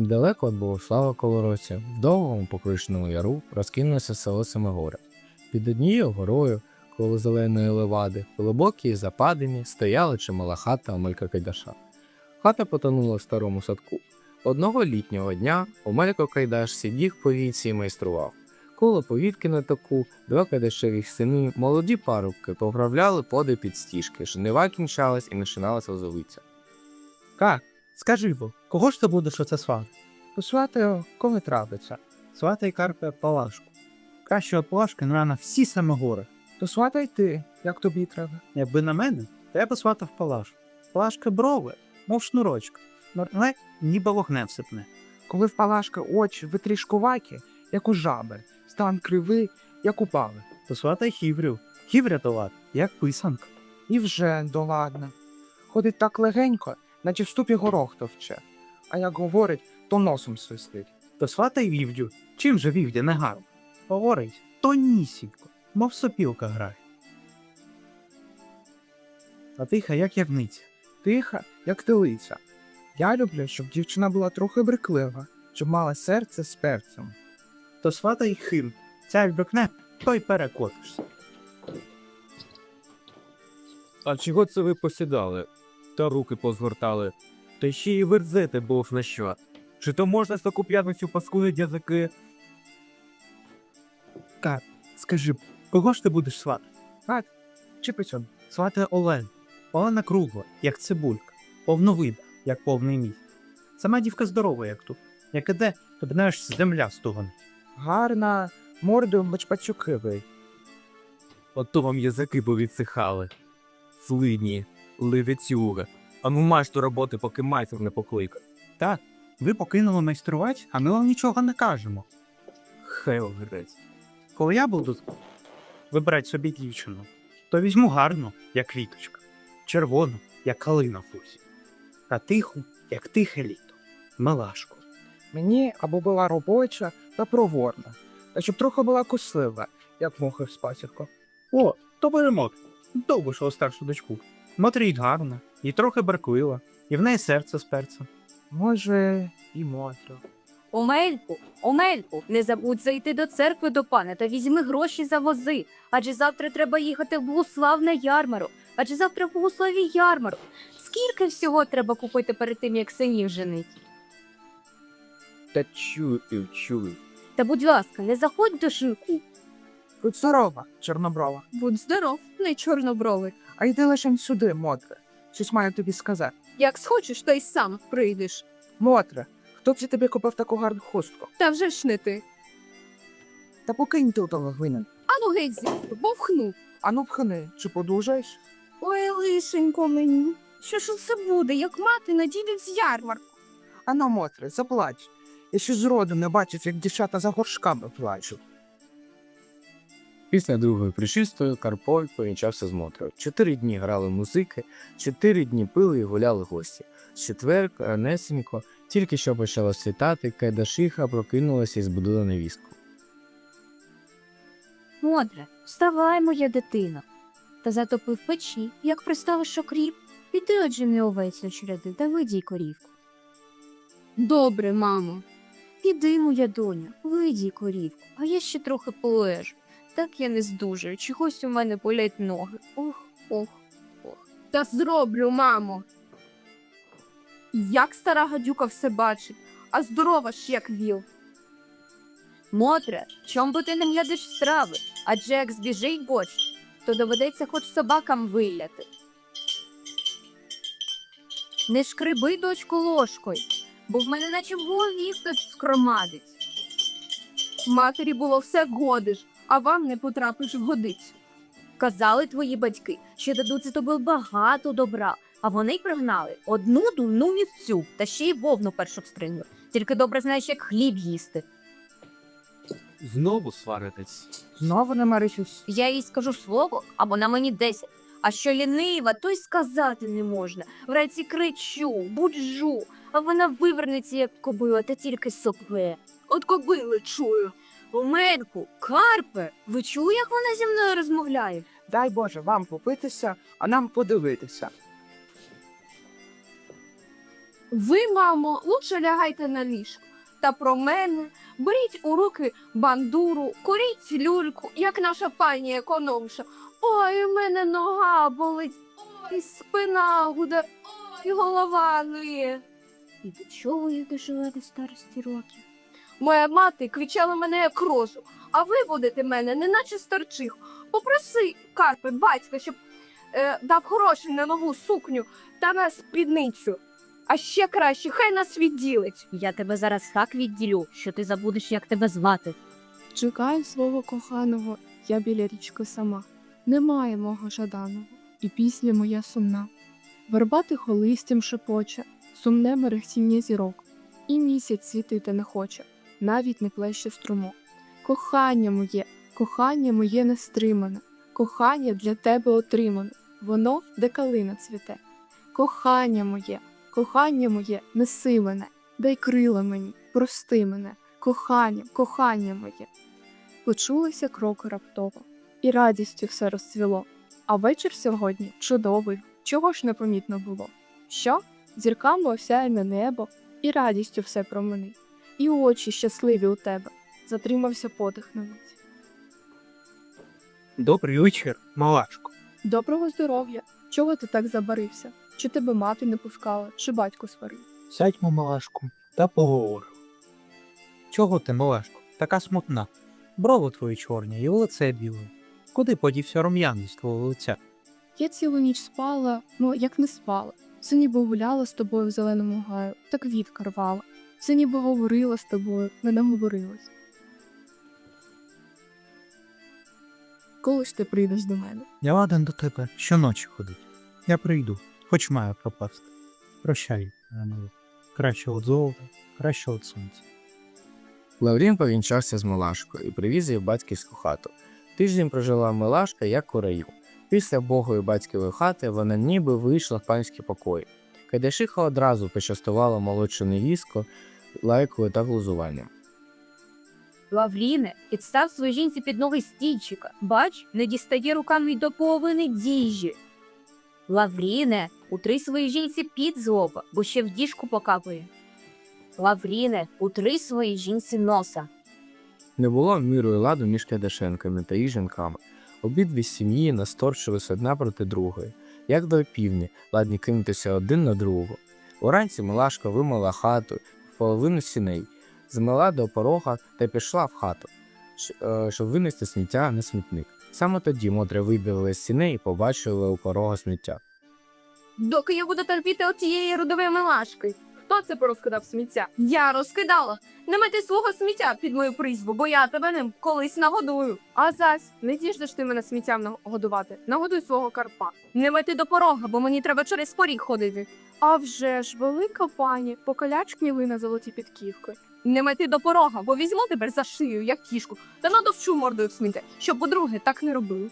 Недалеко від Богослава Колоросі, в довгому покришному яру розкинулося село Семигоре. Під однією горою, коло зеленої левади, в глибокій западині стояла чимала хата Омелька Кайдаша. Хата потонула в старому садку. Одного літнього дня Омелько Кайдаш сидів по віці і майстрував. Коло повітки на таку, два кайдашевих сини, молоді парубки поправляли поди під стіжки, жнива кінчалась і починалася озовиця. Как? Скажи бо, кого ж ти будеш оце свати? Посвати, коли трапиться. Сватай Карпе Палашку. Краще от Палашки на всі саме гори. То сватай ти, як тобі треба. Якби на мене, то я би сватав Палашку. Палашка брови, мов шнурочка. Але ніби вогнем сипне. коли в Палашка очі витрішкуваті, як у жаби, стан кривий, як у пави. То сватай хіврю. Хівря то лад, як писанка. І вже доладна. Ходить так легенько, наче в ступі горох товче, а як говорить, то носом свистить. То сватай вівдю. Чим же вівдя не гарно? Говорить, тонісінько, мов сопілка грає. А тиха, як явниця. Тиха, як телиця. Я люблю, щоб дівчина була трохи бриклива, щоб мала серце з перцем. То сватай хим. Ця як брикне, то й перекотишся. А чого це ви посідали та руки позгортали, та ще й верзете бог на що? Чи то можна з таку п'ятницю паскудить язики? Скажи, кого ж ти будеш свати? Чи письон? Свати Олен. Олена кругла, як цибулька, повновида, як повний мій. Сама дівка здорова, як тут. Як іде, то б знаєш, земля стугане. Гарна, мордою мечпацюкивий. Ото вам язики повідсихали. Слидні, левецюга. А ну маєш до роботи, поки майстер не покликав. Так, ви покинули майструвати, а ми вам нічого не кажемо. Хай огрець. Коли я буду вибирати собі дівчину, то візьму гарну, як квіточка, червону, як калина в лузі, та тиху, як тихе літо, милашку. Мені або була робоча та проворна, та щоб трохи була кослива, як мухи в спасірку. О, то беремо. Довбишого старшу дочку. Мотріть гарна, і трохи баркуїла, і в неї серце з перцем. Може, і Мотрю. Омельку, Омельку, не забудь зайти до церкви до пана та візьми гроші за вози. Адже завтра треба їхати в Богослав на ярмару. Адже завтра в Богославі ярмару. Скільки всього треба купити перед тим, як синів женить? Та чую чую. Та будь ласка, не заходь до шинку. Будь здорова, чорноброва. Будь здоров, не чорнобровий. А йди лише сюди, Мотре. Щось маю тобі сказати. Як схочеш, то й сам прийдеш. Мотре, хто б це тобі купив таку гарну хустку? Та вже ж не ти. Та покинь ти у того глинен. Ану геть звідси, бовхну. Ану пхни, чи подужаєш? Ой, лишенько мені. Що ж це буде, як мати надійдуть з ярмарку? Ану, Мотре, заплач. Я ще зроду не бачив, як дівчата за горшками плачуть. Після другої пришістої Карпой повінчався з Мотрою. Чотири дні грали музики, чотири дні пили і гуляли гості. З четвер, ранесенько, тільки що почало світати, Кайдашиха прокинулася і збудила невістку. Модре, вставай, моя дитина. Та затопив печі, як приставиш окріп, піди отже не овець на череди та видій корівку. Добре, мамо. Піди, моя доня, видій корівку, а я ще трохи полежу. Так я не здужаю, чогось у мене болять ноги. Ох, ох, ох. Та зроблю, мамо. Як стара гадюка все бачить, а здорова ж як віл. Мотре, чом би ти не глядиш страви? Адже як збіжить борщ, то доведеться хоч собакам виляти. Не шкриби, дочку, ложкою, бо в мене наче в голові хтось скромадить. Матері було все годиш, а вам не потрапиш в годицю. Казали твої батьки, що дадуть за тобі багато добра, а вони й пригнали одну дурну вівцю та ще й вовну першу стриню. Тільки добре знаєш, як хліб їсти. Знову сваритесь. Знову не маришусь. Я їй скажу слово, або на мені десять. А що лінива, то й сказати не можна. Вранці кричу, буджу, а вона вивернеться, як кобила, та тільки сопе. От кобили чую. Омельку, Карпе, ви чули, як вона зі мною розмовляє? Дай Боже вам попитися, а нам подивитися. Ви, мамо, лучше лягайте на ліжко. Та про мене беріть у руки бандуру, куріть люльку, як наша пані економша. Ой, у мене нога болить, ой, спина гуде, ой, голова ниє. І до чого ви доживете старості років? Моя мати квічала мене як рожу, а ви водите мене, неначе старчих. Попроси, Карпе, батька, щоб е, дав гроші на нову сукню та на спідницю. А ще краще, хай нас відділить. Я тебе зараз так відділю, що ти забудеш, як тебе звати. Чекаю свого коханого, я біля річки сама. Немає мого жаданого, і пісня моя сумна. Верба тихо листям шепоче, сумне мерехтіння зірок, і місяць світити не хоче, навіть не плеще струмок. Кохання моє, кохання моє нестримане, кохання для тебе отримане, воно, де калина цвіте. Кохання моє, кохання моє, неси мене, дай крила мені, прости мене, кохання, кохання моє. Почулися кроки раптово, і радістю все розцвіло. А вечір сьогодні чудовий, чого ж непомітно було. Що? Зірками осяяне небо, і радістю все променить, і очі щасливі у тебе. Затримався подих на мить. Добрий вечір, малашко. Доброго здоров'я! Чого ти так забарився? Чи тебе мати не пускала, чи батько сварив? Сядьмо, малашку, та поговоримо. Чого ти, малашко, така смутна? Брови твої чорні і лице біле. Куди подівся рум'яність твого лиця? Я цілу ніч спала, ну як не спала. Це ніби гуляла з тобою в зеленому гаю, та квітка рвала. Це ніби говорила з тобою, не наговорилась. Коли ж ти прийдеш до мене? Я ладен до тебе щоночі ходить. Я прийду, хоч маю пропасти. Прощай, Ганна. Краще від золота, краще від сонця. Лаврін повінчався з Милашкою і привіз її в батьківську хату. Тиждень прожила Милашка як у раю. Після богої батьківої хати вона ніби вийшла в панські покої. Кайдашиха одразу почастувала молодшу невістку лайкою та глузуванням. Лавріне, підстав своїй жінці під ноги стільчика. Бач, не дістає руками й до половини діжі. Лавріне, утри своїй жінці під з лоба, бо ще в діжку покапує. Лавріне, утри своїй жінці носа. Не було міру і ладу між Кайдашенками та їх жінками. Обидві сім'ї насторчились одна проти другої, як до півні, ладні кинутися один на другого. Уранці Милашка вимила хату половину сіней, змила до порога та пішла в хату, е, щоб винести сміття на смітник. Саме тоді Мотря вибігла з сіней і побачила у порога сміття. Доки я буду терпіти оцієї рудової милашки. Хто це порозкидав сміття? Я розкидала. Не мети свого сміття під мою прізву, бо я тебе ним колись нагодую. А зась, не діждеш ти мене сміттям нагодувати. Нагодуй свого карпа. Не мети до порога, бо мені треба через поріг ходити. А вже ж, велика пані, покалячкні ви на золоті підківки. Не мети до порога, бо візьму тебе за шию, як кішку, та надовчу мордою в сміття, щоб по-друге так не робили.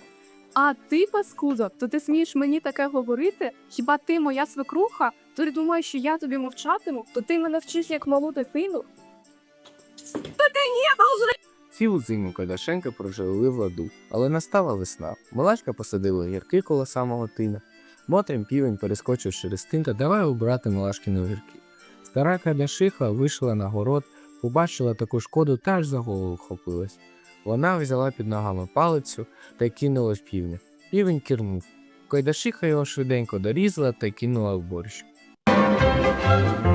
А ти, паскудо, то ти смієш мені таке говорити? Хіба ти моя свекруха? Ти думаєш, що я тобі мовчатиму? То ти мене вчиш як малу дитину? Цілу зиму Кайдашенка прожили в ладу, але настала весна. Малашка посадила гірки коло самого тина. Мотрям півень перескочив через тин та давай убрати Малашкину гірки. Стара Кайдашиха вийшла на город, побачила таку шкоду та аж за голову вхопилась. Вона взяла під ногами палицю та кинула в півня. Півень кирнув. Кайдашиха його швиденько дорізала та кинула в борщ. Música